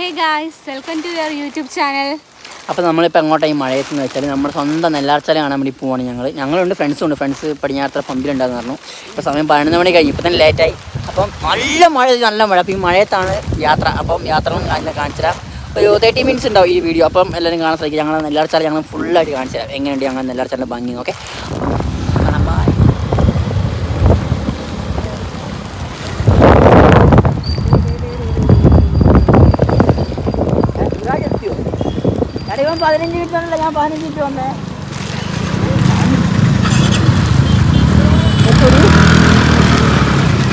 Hey guys welcome to your YouTube channel അപ്പോൾ നമ്മളിപ്പോൾ എങ്ങോട്ടാണ് ഈ മഴയത്ത് എന്ന് വെച്ചാൽ നമ്മുടെ സ്വന്തം നെല്ലാർച്ചാല കാണാൻ വേണ്ടി പോവാണ് ഞങ്ങൾ ഞങ്ങളുണ്ട് ഫ്രണ്ട്സും ഉണ്ട് ഫ്രണ്ട്സ് പടിഞ്ഞാറത്ര പമ്പിലുണ്ടാകുന്ന പറഞ്ഞു. ഇപ്പോൾ സമയം പതിനൊന്ന് മണി കഴിഞ്ഞു ഇപ്പോൾ തന്നെ ലേറ്റായി. അപ്പം നല്ല മഴ നല്ല മഴ. അപ്പോൾ ഈ മഴയത്താണ് യാത്ര. അപ്പം യാത്ര അതിനെ കാണിച്ചു തരാം. ഒരു തേർട്ടി മിനിറ്റ്സ് ഉണ്ടാവും ഈ വീഡിയോ അപ്പം എല്ലാവരും കാണാൻ ശ്രമിക്കും. ഞങ്ങൾ നെല്ലാർച്ചാല ഞങ്ങൾ ഫുള്ളായിട്ട് കാണിച്ചു തരാം. എങ്ങനെയുണ്ട് ഞങ്ങൾ നെല്ലാർച്ചാലിന്റെ ഭംഗി ഓക്കെ കാണാം ബൈ ഇവൻ പതിനഞ്ച് വന്നല്ല ഞാൻ പതിനഞ്ച് മിനിറ്റ് വന്നേ.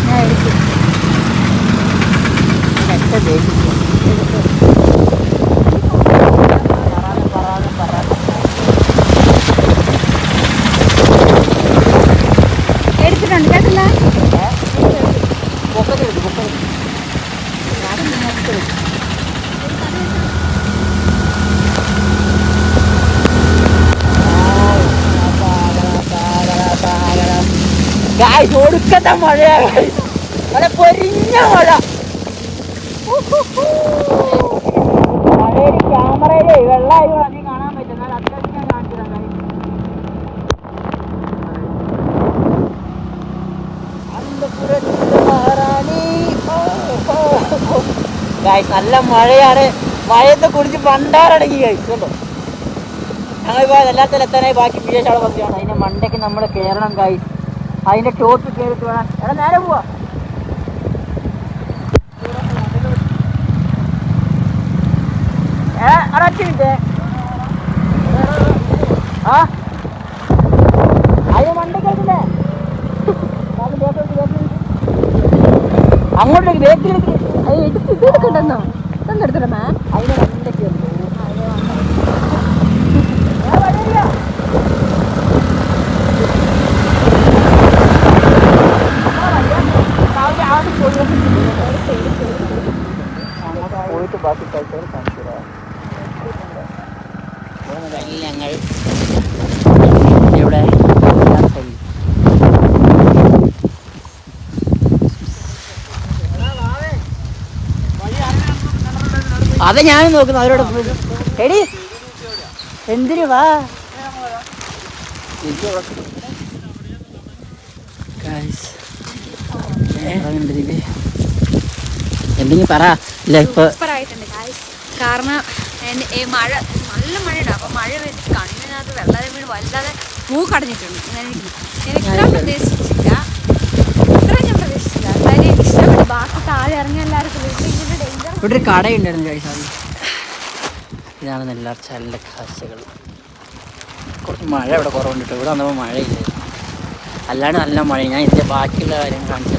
ഞാൻ എടുക്കും എത്ര ദേഷ്യം എടുത്തിട്ടുണ്ട് കേട്ടില്ല പൊക്കത്തെടുക്കും പൊക്കത്തെടുക്കും ഗായ്സ് ഒടുക്കത്തെ മഴയാണ് നല്ല പൊരിഞ്ഞ മഴ. മഴയിൽ വെള്ളമായിരുന്നു അധികം കാണാൻ പറ്റും. എന്നാൽ അത്യാവശ്യം ഞാൻ കാണിച്ചു നല്ല മഴയാണ്. മഴയത്ത് കുടിച്ച് പണ്ടാറടങ്ങി ഗായ്സ് കേട്ടോ ഞങ്ങളിപ്പോൾ എല്ലാത്തിലെത്താനായി ബാക്കി പതിയാണ് അതിന്റെ മണ്ടയ്ക്ക് നമ്മൾ കയറണം ഗായ്സ് അതിന്റെ ടോപ്പ് കയറിട്ട് വേണം. എടാ നേരെ പോവാ. ഏ എടാ ചെയ്തേ ആ? അയ്യോ വണ്ടി കേട്ടില്ലേ? അങ്ങോട്ടേക്ക് ബേക്കിൽ എടുത്ത് എടുത്തിട്ടുണ്ടെന്നോ തന്നെ എടുത്തിടമേ അതിന് വണ്ടി കയറി അതെ ഞാൻ നോക്കുന്നു അവരോട് എടി എന്തിനു വാ? എന്തെങ്കിലും പറ. ഇല്ല ഇപ്പൊ കാരണം മഴ നല്ല മഴയുണ്ട്. അപ്പൊ മഴ വെച്ച് കണ്ണിനകത്ത് വെള്ളം വീണ് വല്ലാതെ മൂക്കടഞ്ഞിട്ടുണ്ട് ഞാൻ ഇത്ര പ്രതീക്ഷിച്ചില്ല. ഇത്ര ഞാൻ പ്രതീക്ഷിച്ചില്ല. എന്തായാലും എനിക്ക് ഇഷ്ടപ്പെട്ടു. ബാക്കി താഴെ ഇറങ്ങിയ എല്ലാവർക്കും വീട്ടിൽ ഇവിടെ ഒരു കടയുണ്ടായിരുന്നു കഴിച്ചാൽ ഇതാണ് നെല്ലാർച്ചാലിന്റെ കാഴ്ചകൾ. കുറച്ച് മഴ ഇവിടെ കുറവുണ്ട് ഇവിടെ വന്നപ്പോൾ മഴയില്ല. അല്ലാണ്ട് നല്ല മഴ ഞാൻ ഇതിന്റെ ബാക്കിയുള്ള കാര്യം കാണിച്ചു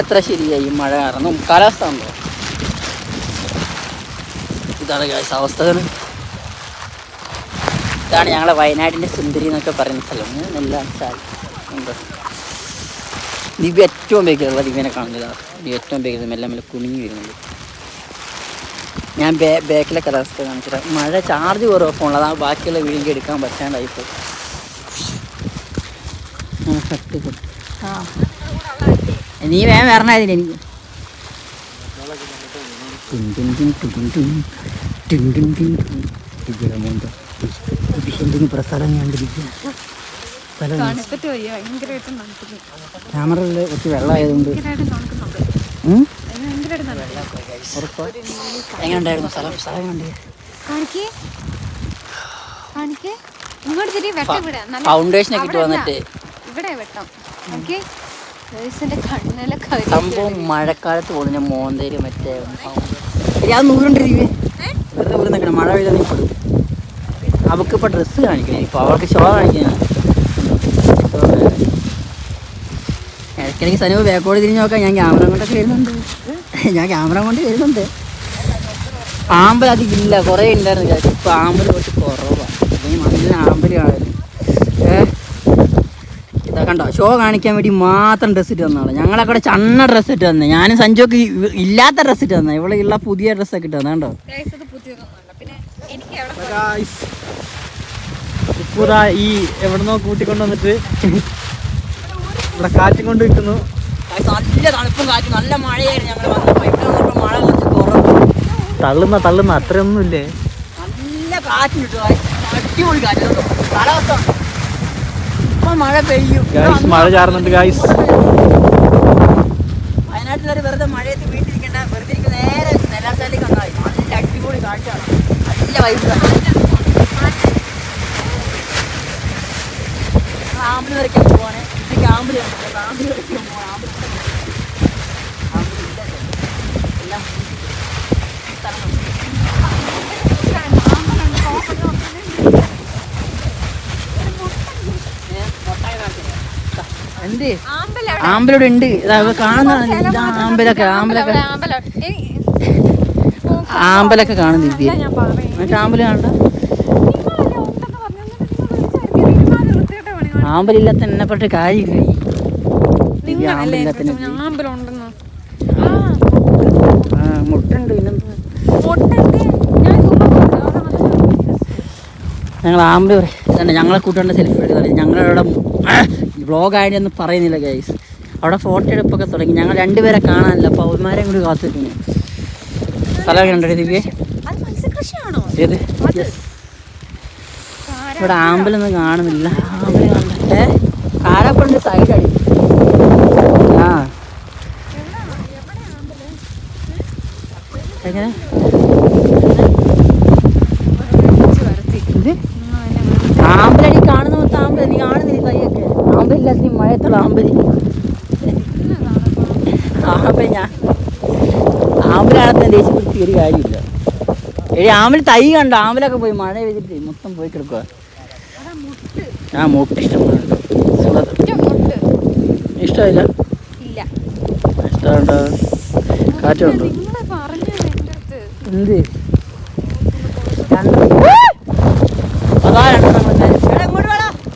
അത്ര ശരിയായി? മഴ കാരണം കാലാവസ്ഥ ഉണ്ടോ ഇതാണ് guys അവസ്ഥകൾ ഇതാണ് ഞങ്ങളെ വയനാടിന്റെ സുന്ദരി എന്നൊക്കെ പറയുന്ന സ്ഥലം. എല്ലാം ഉണ്ട് ദിവ്യ ഏറ്റവും ബേക്കിലുള്ള ദിവ്യനെ കാണുന്നത് ദിവ്യ ഏറ്റവും ബേക്കിൽ മെല്ലെ മെല്ലെ കുനിഞ്ഞു വരുന്നുണ്ട്. ഞാൻ ബേ ബാക്കിലെ കാലാവസ്ഥ കാണിച്ചിട്ട് മഴ ചാർജ് കുറവ് ഫോണിൽ അതാണ് ബാക്കിയുള്ള വീഡിയോ എടുക്കാൻ പറ്റാണ്ടായിപ്പോൾ ആ. നീ വേഗം വരണ ഇതിൽ എനിക്ക് വെള്ളമായതുകൊണ്ട്. എങ്ങനെയുണ്ടായിരുന്നു? സ്ഥലം സ്ഥലം വന്നിട്ട്. ഇവിടെ വെട്ടം. ഓക്കെ സംഭവം മഴക്കാലത്ത് പോകുന്ന മോന്തേര് മറ്റേ. ഞാൻ വെറുതെ ഇവിടെ നിൽക്കണം മഴ പെയ്താൽ നീ പെടും അവൾക്ക് ഇപ്പൊ ഡ്രസ്സ് കാണിക്കണം ഇപ്പൊ അവൾക്ക് ഷോ കാണിക്കണം ഇടയ്ക്കിടയ്ക്ക് സനവ് ബാക്കോട് തിരിഞ്ഞ് നോക്കാം. ഞാൻ ക്യാമറ കൊണ്ടൊക്കെ വരുന്നുണ്ട്. ഞാൻ ക്യാമറ കൊണ്ട് വരുന്നുണ്ട്. അധികം ഇല്ല കുറേ ഉണ്ടായിരുന്നു ചേച്ചി ഇപ്പം ആമ്പൽ കുറച്ച് കുറവാണ് അല്ലെങ്കിൽ മണ്ണിൽ ആമ്പലാണ്. കണ്ടോ? ഷോ കാണിക്കാൻ വേണ്ടി മാത്രം ഡ്രസ്സ് ഇട്ട് തന്നാണ് ഞങ്ങളെ കൂടെ ചണ്ണ ഡ്രസ്സ് ഇട്ട് തന്നെ ഞാനും സഞ്ജോക്ക് ഇല്ലാത്ത ഡ്രസ്സ് ഇട്ട് തന്നെ ഇവിടെ ഉള്ള പുതിയ ഡ്രസ്സൊക്കെ ഇട്ട് തന്നെ കണ്ടോ? ഇപ്പൂതാ ഈ എവിടുന്നോ കൂട്ടിക്കൊണ്ട് വന്നിട്ട് ഇവിടെ കാറ്റും കൊണ്ട് നിൽക്കുന്നു. നല്ല തണുപ്പും കാറ്റും. നല്ല മഴയായിരുന്നു ഞങ്ങൾ വന്നപ്പോൾ ഇവിടെ വന്നപ്പോൾ മഴ കുറച്ച് കുറവ്. തള്ളുന്ന തള്ളുന്ന അത്രയൊന്നും ഇല്ലേ നല്ല കാറ്റ് കിട്ടും. അടിപൊളി കാറ്റ്. കാലാവസ്ഥ ഇപ്പൊ മഴ പെയ്യും. ഗായ്സ് മഴ ചാറുന്നുണ്ട് ഗായ്സ് വയനാട്ടിലൊരു വെറുതെ മഴയത്ത് വീട്ടിലിരിക്കണ്ട വെറുതെ നേരെ നെല്ലാർച്ചാലേക്ക് വന്നാൽ. നല്ല അടിപൊളി കാറ്റാണ് നല്ല വൈബ് ആമ്പിൾ വരയ്ക്കാൻ പോവാണ്. ക്യാമ്പിൽ ആമ്പിൾ വരയ്ക്കാൻ പോവാണ് ആമ്പിൾ ആമ്പിളില്ല എല്ലാം സ്ഥലം നോക്കി. ഏ, മുട്ടായി കാണിച്ചു എന്ത് ആമ്പലാണ്. ഉണ്ട്. കാണുന്ന ആമ്പലൊക്കെ ആമ്പലൊക്കെ ആമ്പലൊക്കെ കാണും ദിവ്യ. എന്നിട്ട് ആമ്പൽ കാണണ്ട. ആമ്പലില്ലാത്ത എന്നെ കാര്യമില്ല ദിവ്യ ആമ്പലില്ലാത്ത മുട്ടുണ്ട് പിന്നെന്താ. ഞങ്ങൾ ആമ്പൽ പറയും ഞങ്ങളെ കൂട്ടുകാരുടെ സെൽഫി എടുക്കുന്നത് ഞങ്ങളവിടെ വ്ളോഗ് ആയിട്ടൊന്നും പറയുന്നില്ല ഗൈസ് അവിടെ ഫോട്ടോ എടുപ്പൊക്കെ തുടങ്ങി. ഞങ്ങൾ രണ്ടുപേരെ കാണാനില്ല. അപ്പോൾ അവന്മാരെയും കൂടി കാത്തിരിക്കുന്നു. സ്ഥലമൊക്കെ ഉണ്ടോ ദിവ്യ ഏത്? ഇവിടെ ആമ്പലൊന്നും കാണുന്നില്ല. ആമ്പൽ കാരപ്പുണ്ട് സൈഡ് അടി? ആ. എങ്ങനെ ഇത് ആമ്പലടി കാണുന്ന മൊത്തം ആമ്പല നീ കാണുന്നില്ല കൈയൊക്കെ ആമ്പലി ആമ്പൽ ഞാൻ ആമ്പലാണത്തെ ദേശീയപ്പെടുത്തി ഒരു കാര്യമില്ല എടി ആമ്പൽ തൈ കണ്ടോ ആമ്പലൊക്കെ പോയി മഴ പെയ്തിട്ട് മൊത്തം പോയി കിടക്കുക ആ മുട്ട. സുഖം. ഇഷ്ടമില്ല ഇല്ല. ഇഷ്ടമുണ്ടോ കാറ്റുണ്ടോ എന്ത്.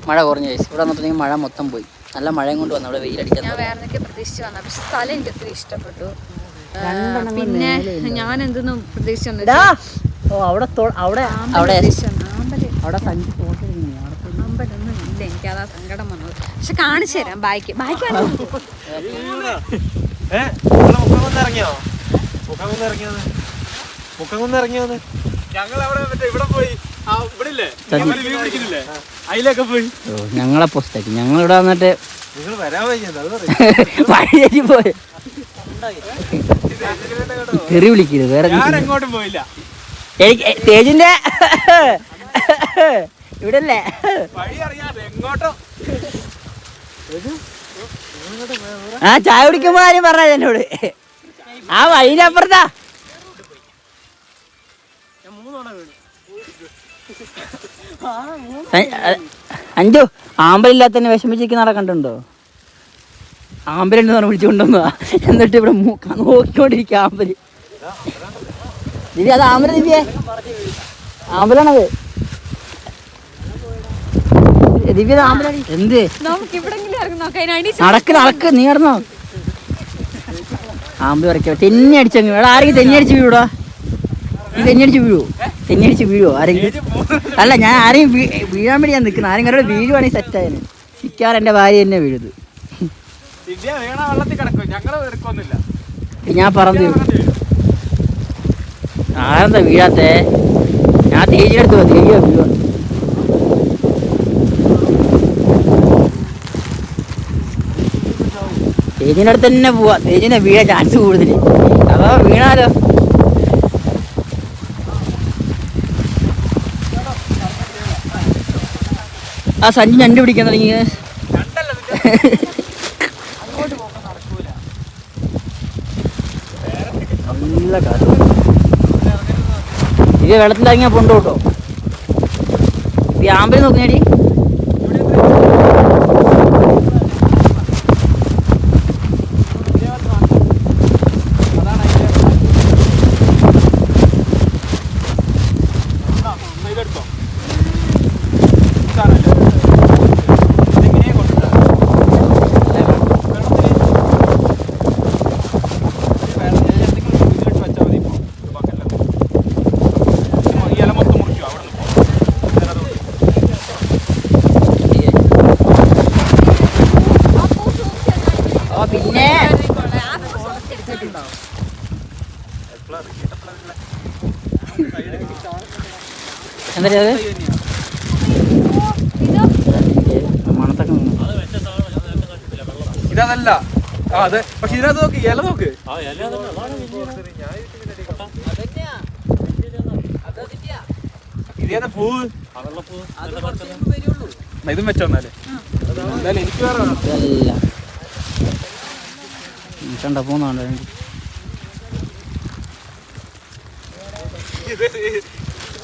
മഴ കുറഞ്ഞു guys. ഇവിടെ വന്നിട്ടുണ്ടെങ്കിൽ മഴ മൊത്തം പോയി. നല്ല മഴയും കൊണ്ട് വന്നു അവിടെ വെയിലടിക്കാൻ ഞാൻ വേറെ എന്തൊക്കെ പ്രതീക്ഷിച്ച് വന്ന പക്ഷെ സ്ഥലം എനിക്ക് ഒത്തിരി ഇഷ്ടപ്പെട്ടു. പിന്നെ ഞാൻ എന്തെന്നും പ്രതീക്ഷിച്ചു. ഓ അവിടെ അവിടെ അവിടെ അവിടെ ഇല്ല. എനിക്ക് അതാ സങ്കടം വന്നത്. പക്ഷെ കാണിച്ചു തരാം ബാക്കി ബാക്കി ഇറങ്ങിയോ? ഇറങ്ങിയോ? ഞങ്ങൾ അവിടെ ഇവിടെ പോയി. ഞങ്ങളെ പോസ്റ്റാക്കി ഞങ്ങൾ ഇവിടെ വന്നിട്ട് പറയും പോയി. തെറി വിളിക്കരുത് വേറെ പോയില്ല. എനിക്ക് തേജിന്റെ? ഇവിടെ അല്ലേ വഴി അറിയാതെ എങ്ങോട്ടോ. ആ ചായ കുടിക്കുമ്പോ ആരും പറഞ്ഞ എന്നോട്. ആ വഴിന്റെ അപ്പുറത്താ അഞ്ചു ആമ്പലില്ലാത്തന്നെ വിഷമിച്ചിരിക്കുന്ന ആളെ കണ്ടുണ്ടോ ആമ്പലുണ്ടെന്ന് പറഞ്ഞ് വിളിച്ചുകൊണ്ടുവന്നതാ. എന്നിട്ട് ഇവിടെ നോക്കിക്കൊണ്ടിരിക്കുക ആമ്പൽ. ദിവ്യ അത് ആമ്പല ദിവ്യ ആമ്പലാണത്. ദിവ്യ ആമ്പലാണ്. എന്ത്? ഇറങ്ങി നടക്ക് നടക്ക്. നീ നടന്നോ. ആമ്പ് വരയ്ക്കോ തെന്നി അടിച്ചങ്ങ്. എടാ ആരെങ്കിലും തെന്നി അടിച്ച് വീഴൂടാ നീ തെന്നി അടിച്ച് വീഴുവോ? തെന്നി അടിച്ച് വീഴുവോ? ആരെങ്കിലും അല്ല ഞാൻ ആരെയും വീഴാൻ വേണ്ടി ഞാൻ നിൽക്കുന്നത് ആരെങ്കിലും അവിടെ വീഴുവാണെങ്കിൽ സെറ്റായാലും മിക്കാറ് എന്റെ ഭാര്യ തന്നെ വീഴുത്. ഞാൻ പറഞ്ഞു ആരെന്താ വീഴാത്തേ? ഞാൻ തേജിനടുത്ത് വന്നു തേജിയാ വീഴുവാ? തേജിന്റെ അടുത്ത് തന്നെ പോവാ. തേജിനെ വീഴാൻ ചാൻസ് കൂടുതൽ അപ്പൊ വീണാലോ? ആ സഞ്ചി ഞണ്ട് പിടിക്കാൻ തുടങ്ങി. നല്ല കാറ്റ്. ഇത് വെള്ളത്തിലിറങ്ങിയാ പൊണ്ടു കേട്ടോ ഈ ആമ്പൽ ഇതല്ല. അത് പക്ഷെ ഇതിനകത്ത് നോക്ക് ഇല നോക്ക്. ഇതേതാ പൂവ് ഇതും വെച്ചോന്നാൽ എന്തായാലും എനിക്ക് വേറെ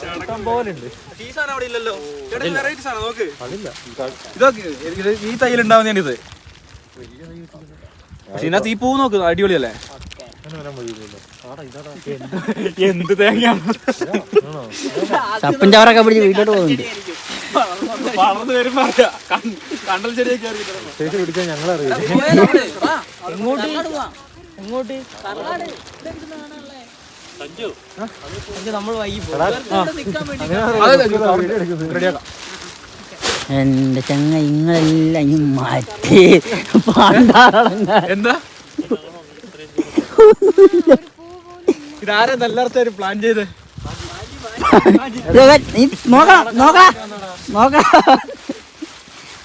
ചടക്കം പോലുണ്ട് ഈ നോക്ക് ഇതൊക്കെ ഇത് ഇതിനകത്ത് ഈ പൂ നോക്ക് അടിപൊളിയല്ലേ എന്ത് തേങ്ങയാണ് ചപ്പൻ ചവറൊക്കെ പിടിച്ച് വീട്ടിലോട്ട് പോകുന്നുണ്ട് വളർന്നു വരുമ്പോ അറിയാം. കണ്ടൽ ചെടിയൊക്കെ അറിയില്ല. റെഡിയാക്കാം. എന്റെ ചങ്ങ ഇങ്ങളെല്ലാം മാറ്റി. എന്താ? ഇതാരെ എല്ലായിടത്തും പ്ലാൻ ചെയ്ത്? നീ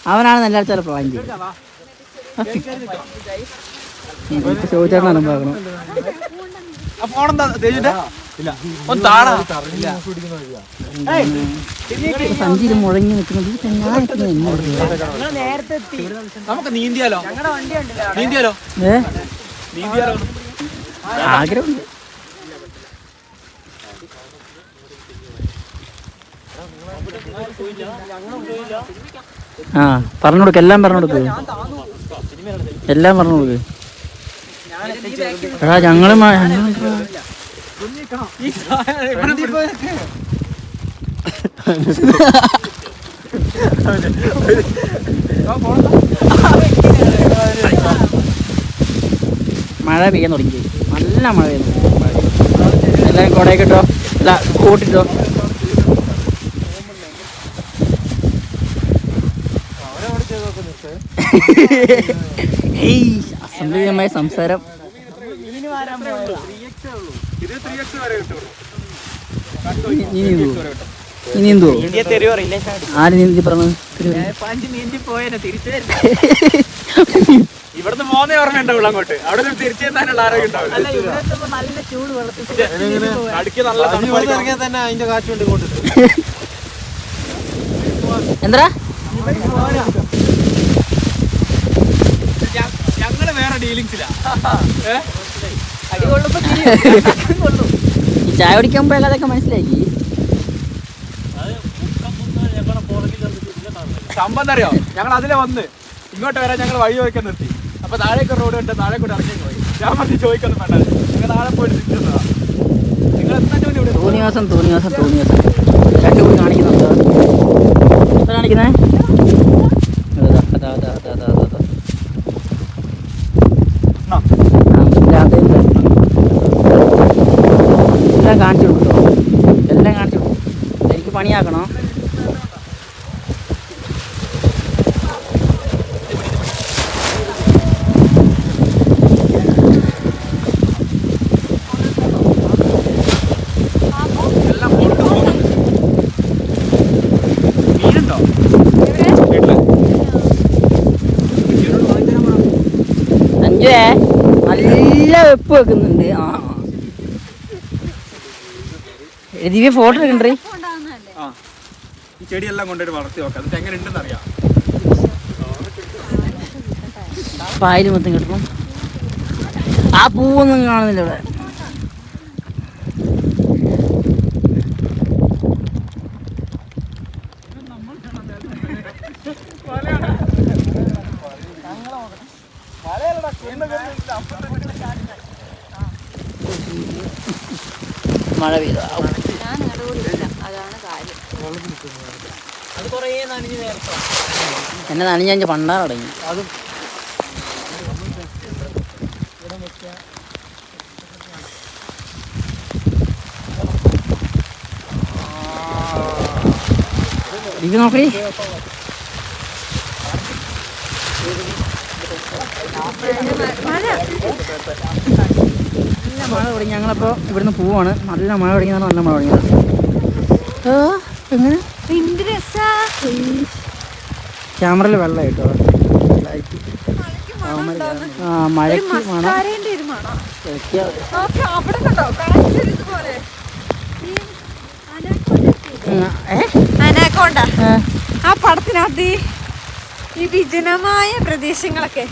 അവനാണ് നല്ല ചില പ്ലാൻ ചോദിച്ചാണ് സഞ്ചിയിൽ മുഴങ്ങി നിൽക്കുന്നത് നമുക്ക് നീന്തിയാലോ? നീന്തിയാലോ? ഏ? നീന്തിയാലോ? ആഗ്രഹമുണ്ട്. ആ പറഞ്ഞു കൊടുക്ക എല്ലാം പറഞ്ഞു കൊടുക്ക് എല്ലാം പറഞ്ഞു കൊടുക്ക് എടാ ഞങ്ങൾ മഴ പെയ്യാൻ തുടങ്ങി. നല്ല മഴ പെയ്യുന്നു എല്ലാം കൊടയ്ക്കിട്ടോ ഇട്ടോ? അല്ല കൂട്ടിട്ടോ? ഹേയ് അസംബ്ലികമായ സംസാരം. ഇനി എന്തോ ആര് നീന്തി പറഞ്ഞു ഇവിടുന്ന് പോകുന്നേ ഓർമ്മയുണ്ടാവുള്ളൂ അങ്ങോട്ട് അവിടെ നിന്ന് തിരിച്ചു ചെന്നാലുള്ള ആരോഗ്യം ഉണ്ടാവില്ല അടുക്കി നല്ല. തന്നെ അതിന്റെ ഇങ്ങോട്ട് എന്താ ഞങ്ങൾ വേറെ ഡീലിങ്സിലാ. ഈ ചായ കുടിക്കുമ്പോ അതൊക്കെ മനസ്സിലാക്കി. സംഭവം അറിയോ? ഞങ്ങൾ അതിലെ വന്ന് ഇങ്ങോട്ട് വരാൻ ഞങ്ങൾ വഴി ചോദിക്കാൻ നിർത്തി. അപ്പൊ താഴേക്ക് റോഡ് കണ്ട് താഴെ കൂടെ ഇറങ്ങി പോയി. ഞാൻ പറഞ്ഞു ചോദിക്കൊന്നും വേണ്ട. നിങ്ങൾ താഴെ പോയിട്ട് തിരിച്ചതാ നിങ്ങൾ എന്താ ജോലി ഇവിടെ? തോന്നിയാസം തോന്നിയാസം തോന്നിയാസം രണ്ടു കൂടി കാണിക്കുന്നുണ്ടോ? കാണിക്കുന്നേ അതാ, അതാ, അതാ, അതാ, അതാ, അതാ, അതാ. ആ. ആ, ഇല്ല, അതില്ല. എല്ലാം കാണിച്ചു കൊടുക്കോ എല്ലാം കാണിച്ചു കൊടുക്കും എനിക്ക് പണിയാക്കണോ എല്ലാം പുറത്ത് പോകുന്നു. മീനുണ്ടോ എവിടെ അഞ്ചേ? നല്ല വെപ്പ് വെക്കുന്നുണ്ട്. ആ. ദിവ്യ ഫോട്ടോ എടുക്കണ്ടേ? ഈ ചെടിയെല്ലാം കൊണ്ടുപോയിട്ട് വളർത്തി നോക്കാം എന്നിട്ട് എങ്ങനെ ഉണ്ടെന്ന് അറിയാം. പായൽ മൊത്തം കിട്ടും ആ പൂവൊന്നും കാണുന്നില്ല ഇവിടെ. മഴ പെയ്തു ഔ. ഞാൻ നടുകൂടില്ല അതാണ് കാര്യം എന്നെ നനഞ്ഞ പണ്ടാറടങ്ങി ഇത് നോക്കി നല്ല മഴ തുടങ്ങി. ഞങ്ങളപ്പോൾ ഇവിടുന്ന് പോവാണ്. നല്ല മഴ തുടങ്ങിയതാണ് നല്ല മഴ തുടങ്ങിയത് ഏഹ് ക്യാമറയിൽ വെള്ളം കേട്ടോ. ലൈറ്റ്. ആ മഴയ്ക്ക് അനാക്കോണ്ട. പടത്തിനകത്ത് ഈ- വിജനമായ പ്രദേശങ്ങളൊക്കെ.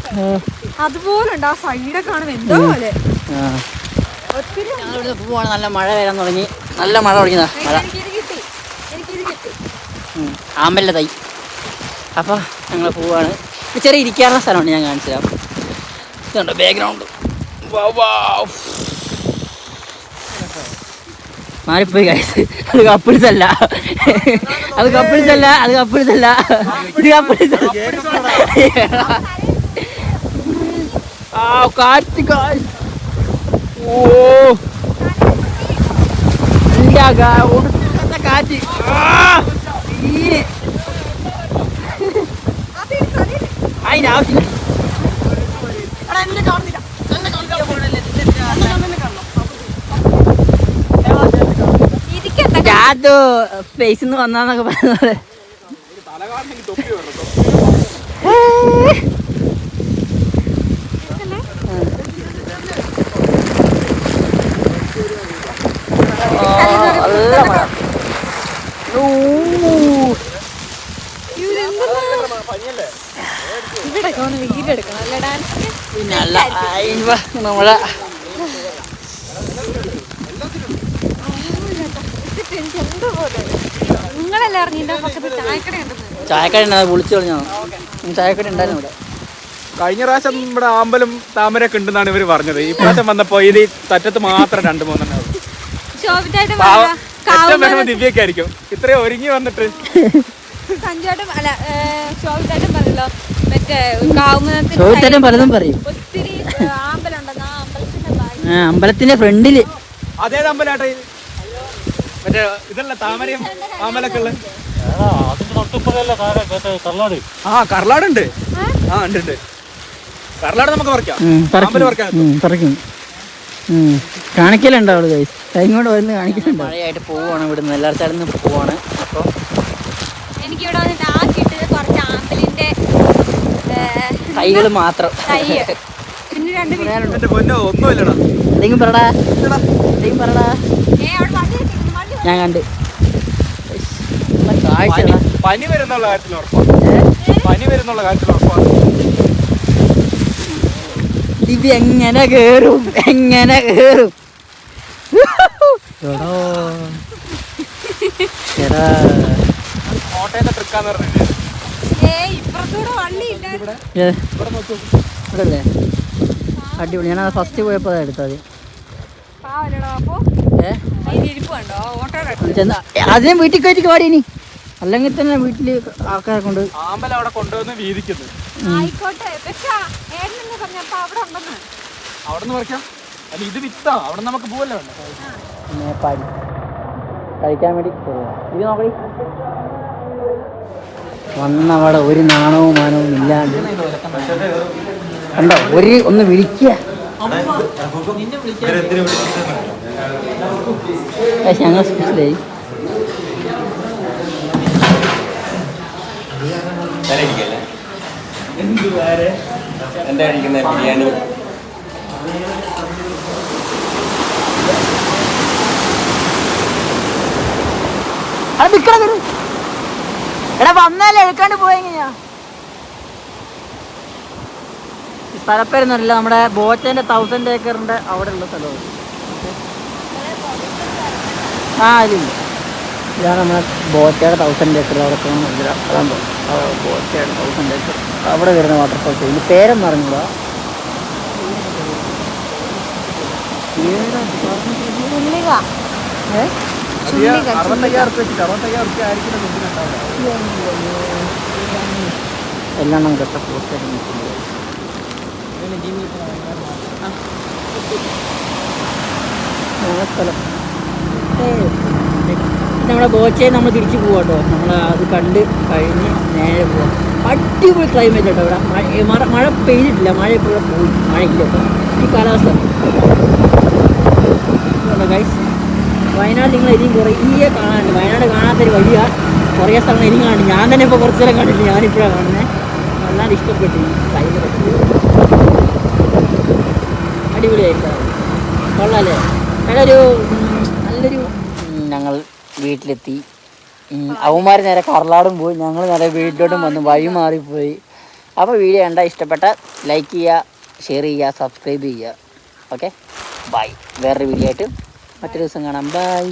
അതുപോലുണ്ട്. ആ സൈഡൊക്കെ കാണുമ്പോ എന്തോ പോലെ. ആ. ഒത്തിരി പോവാണ്. നല്ല മഴ വരാൻ തുടങ്ങി. നല്ല മഴ തുടങ്ങിയതാ. മഴ എനിക്കിത് കിട്ടി എനിക്കിത് കിട്ടി ഉം, ആമ്പലിന്റെ തൈ. അപ്പോൾ ഞങ്ങൾ ഇത് ചെറിയ ഇരിക്കാനുള്ള സ്ഥലമുണ്ട് ഞാൻ കാണിച്ചു ഇതുണ്ട് ബാക്ക്ഗ്രൗണ്ട് മാറിപ്പോയി കഴിച്ച് അത് കപ്പിൾസ് അത് കപ്പിൾസ് അത് കപ്പിൾസ് ഇത് കപ്പിൾസ് ആ കാറ്റ് ഓ. കാറ്റ്. അതിനാവശ്യമില്ല എടാ, എന്നെ കാണുന്നില്ല. എന്നെ കാണിക്കാൻ പോകണല്ലേ? ജാതു സ്പേസിൽ നിന്ന് വന്നാന്നൊക്കെ പറഞ്ഞത് തൊപ്പി. നല്ല ഊ. പനിയല്ലേ ഇവിടെ ഒന്ന് വീടെടുക്കണം അല്ലേ ഡാൻസിന് പിന്നെ അല്ല അയ്യ, നമ്മളെ ചായക്കട ഉണ്ടെന്ന്. ചായക്കട ഉണ്ട് അത് വിളിച്ചു കളഞ്ഞോ ചായക്കട ഉണ്ടായിരുന്നു ഇവിടെ. കഴിഞ്ഞ പ്രാവശ്യം ഇവിടെ ആമ്പലും താമരൊക്കെ ഉണ്ടെന്നാണ് ഇവർ പറഞ്ഞത്. ഈ പ്രാവശ്യം വന്നപ്പോ ഇത് തറ്റത്ത് മാത്രം രണ്ടു മൂന്നെണ്ണം ഏറ്റവും ദിവ്യക്കായിരിക്കും ഇത്രയും ഒരുങ്ങി വന്നിട്ട്. അല്ല ശോഭിച്ചായിട്ടും പറഞ്ഞല്ലോ മറ്റേ പലതും പറയും. ഒത്തിരി ആ അമ്പലത്തിന്റെ ഫ്രണ്ടിൽ. അതേത് അമ്പലാട്ടെ? മറ്റേ ഇതല്ല താമരയും ആമ്പലൊക്കെ ആ ആ? ഉണ്ട് ഉണ്ട്. കർലാട് നമുക്ക് പറിക്കാം. കാണിക്കലുണ്ടോ അവൾ മഴയായിട്ട് പോവാണ് ഇവിടുന്ന്. എല്ലാവരും പോവാണ് പോവാണ് അപ്പോൾ എനിക്കിവിടെ വന്നിട്ട് ആ കിട്ടിയത് കുറച്ച് ആമ്പലിന്റെ തൈകൾ കൈകൾ മാത്രം. തൈ. പിന്നെ രണ്ട് വീ- എന്റെ പൊന്നോ ഒന്നുമില്ലടാ. എന്തെങ്കിലും പറടാ? പറടാ? ഏ അവിടെ വണ്ടി വെച്ചിരിക്കുന്നു, ഞാൻ കണ്ട്. നല്ല കാഴ്ച പനി പനി വരുന്നുള്ള കാര്യത്തിൽ ഉറപ്പാണ് പനി വരുന്നുള്ള കാര്യത്തിൽ ഉറപ്പാണ് ഇത് എങ്ങനെ കേറും? എങ്ങനെ കേറും? എടോ. കോട്ടയത്തെ ട്രിക്കാന്ന് പറഞ്ഞിട്ട് അടിപൊളി. ഞാൻ ഫസ്റ്റ് പോയപ്പോൾ എടുത്തത് അതിന് വീട്ടിൽ കയറ്റി പാടി ഇനി. അല്ലെങ്കിൽ തന്നെ വീട്ടിൽ ആൾക്കാരെ കൊണ്ട്. ആമ്പല അവിടെ കൊണ്ടുവന്ന് വീതിക്കുന്നു. അവിടെ പറിക്കാം? അല്ല ഇത് വിത്താ. അവിടെ നമുക്ക് പോവല്ലേ കഴിക്കാൻ വേണ്ടി പോവാ. ഇത് നോക്കടി. വന്നവിടെ ഒരു നാണവും മാനവും ഇല്ലാണ്ട്. കണ്ടോ? ഒരു ഒന്ന് വിളിക്കുക ഞങ്ങൾ സ്പെഷ്യലായി. എന്താ ബിരിയാണി എടാ വന്നാലേ എടുക്കാണ്ട് പോയെങ്ങനെയാ സ്ഥലപ്പേരൊന്നുമല്ല നമ്മുടെ ബോച്ചേന്റെ തൗസൻഡ് ഏക്കറിന്റെ അവിടെ ഉള്ള സ്ഥലമാണ്. ആ അതില്ല ഇതാണ് നമ്മുടെ ബോച്ചയുടെ തൗസൻഡ് ഏക്കർ അവിടെ ബോച്ചയുടെ തൗസൻഡ് ഏക്കർ അവിടെ വരുന്ന വാട്ടർഫോൾസ് ഇതിന്റെ പേരെന്ന് പറഞ്ഞൂടാ അറുപത്തയ്യായിരം റുപ്യ അറുപത്തയ്യായിരം റുപ്യ ആയിരിക്കും ഇതിനുണ്ടാവുക എല്ലാം നമുക്ക് എത്ര പോസ്റ്റ് നിൽക്കുന്നത് ഞങ്ങളെ സ്ഥലം. ഏയ്. ബോച്ചയെ നമ്മൾ തിരിച്ചു പോവാട്ടോ നമ്മൾ അത് കണ്ട് കഴിഞ്ഞ് നേരെ പോവാം. അടിപൊളി ക്ലൈമറ്റ് കേട്ടോ ഇവിടെ. മഴ മഴ പെയ്തിട്ടില്ല. മഴ ഇപ്പോഴും പോയി. മഴ ഇല്ല ഈ കാലാവസ്ഥ. ഗൈസ് വയനാട് നിങ്ങൾ ഇനിയും കുറേ കാണാനുണ്ട്. വയനാട് കാണാത്തൊരു വഴിയാ. കുറേ സ്ഥലം എനിക്ക് കാണും. ഞാൻ തന്നെ ഇപ്പോൾ കുറച്ച് നേരം കണ്ടില്ല ഞാനിപ്പോഴാണ് കാണുന്നത് വല്ലാതെ ഇഷ്ടപ്പെട്ടു ഭയങ്കര അടിപൊളിയായിട്ടാണ് കൊള്ളാല്ലേ? നല്ലൊരു നല്ലൊരു ഞങ്ങൾ വീട്ടിലെത്തി. അവന്മാർ നേരെ കറലാടും പോയി. ഞങ്ങൾ നേരെ വീട്ടിലോട്ടും വന്ന്. വഴി മാറിപ്പോയി. അപ്പോൾ വീഡിയോ കണ്ട ഇഷ്ടപ്പെട്ട ലൈക്ക് ചെയ്യുക ഷെയർ ചെയ്യുക സബ്സ്ക്രൈബ് ചെയ്യുക. ഓക്കെ ബൈ വേറൊരു വീഡിയോ ആയിട്ട് മറ്റൊരു ദിവസം കാണാം. ബൈ